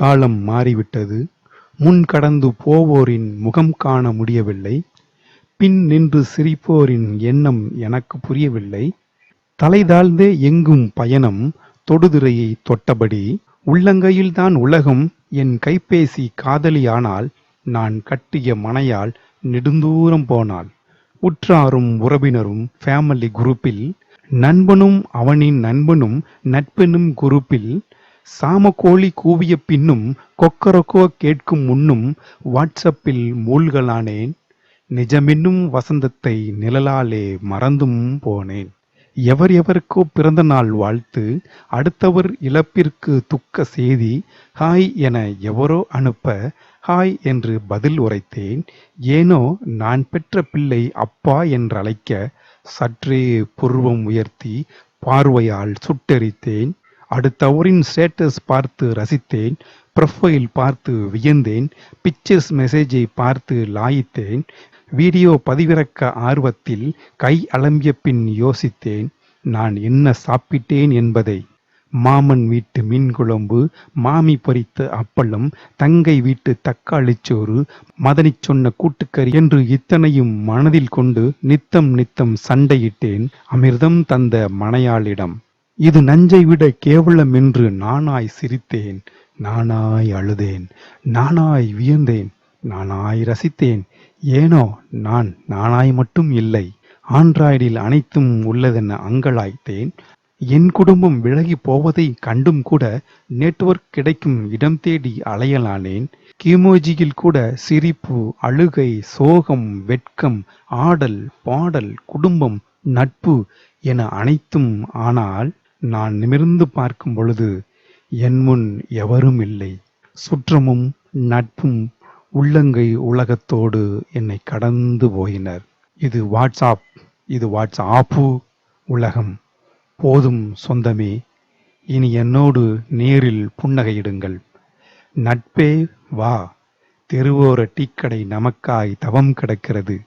காலம் மாறிவிட்டது. முன் கடந்து போவோரின் முகம் காண முடியவில்லை. பின் நின்று சிரிப்போரின் எண்ணம் எனக்கு புரியவில்லை. தலைதாழ்ந்தே எங்கும் பயணம் தொடுதிரையை தொட்டபடி உள்ளங்கையில்தான் உலகம் என் கைபேசி காதலியானால் நான் கட்டிய மனையால் நெடுந்தூரம் போனாள். உற்றாரும் உறவினரும் ஃபேமிலி குரூப்பில் நண்பனும் அவனின் நண்பனும் நட்பெனும் குரூப்பில் சாமக்கோழி கூவிய பின்னும் கொக்கரக்கோ கேட்கும் முன்னும் வாட்ஸ்அப்பில் மூழ்கலானேன். நிஜமென்னும் வசந்தத்தை நிழலாலே மறந்தும் போனேன். எவர் எவருக்கோ பிறந்த நாள் வாழ்த்து அடுத்தவர் இழப்பிற்கு துக்க செய்தி ஹாய் என எவரோ அனுப்ப ஹாய் என்று பதில் உரைத்தேன். ஏனோ நான் பெற்ற பிள்ளை அப்பா என்றழைக்க சற்றே புருவம் உயர்த்தி பார்வையால் சுட்டெரித்தேன். அடுத்தவரின் ஸ்டேட்டஸ் பார்த்து ரசித்தேன் ப்ரொஃபைல் பார்த்து வியந்தேன் பிக்சர்ஸ் மெசேஜை பார்த்து லாயித்தேன் வீடியோ பதிவிறக்க ஆர்வத்தில் கை அலம்பிய பின் யோசித்தேன் நான் என்ன சாப்பிட்டேன் என்பதை. மாமன் வீட்டு மீன் குழம்பு மாமி பொறித்த அப்பளம் தங்கை வீட்டு தக்காளிச்சோறு மதனி சொன்ன கூட்டுக்கறி என்று இத்தனையும் மனதில் கொண்டு நித்தம் நித்தம் சண்டையிட்டேன் அமிர்தம் தந்த மனையாளிடம். இது நஞ்சை விட கேவலம் என்று நானாய் சிரித்தேன். நானாய் அழுதேன். நானாய் வியந்தேன். நானாய் ரசித்தேன். ஏனோ நான் நானாய் மட்டும் இல்லை. ஆண்ட்ராய்டில் அனைத்தும் உள்ளதென அங்கலாய்த்தேன். என் குடும்பம் விலகி போவதை கண்டும் கூட நெட்வொர்க் கிடைக்கும் இடம் தேடி அலையலானேன். கீமோஜியில் கூட சிரிப்பு அழுகை சோகம் வெட்கம் ஆடல் பாடல் குடும்பம் நட்பு என அனைத்தும் ஆனால் நான் நிமிர்ந்து பார்க்கும் பொழுது என் முன் எவரும் இல்லை. சுற்றமும் நட்பும் உள்ளங்கை உலகத்தோடு என்னை கடந்து போயினர். இது வாட்ஸ்அப் இது வாட்ஸ்ஆப்பு உலகம். போதும் சொந்தமே. இனி என்னோடு நேரில் புன்னகையிடுங்கள். நட்பே வா. தெருவோர டீக்கடை நமக்காய் தவம் கிடக்கிறது.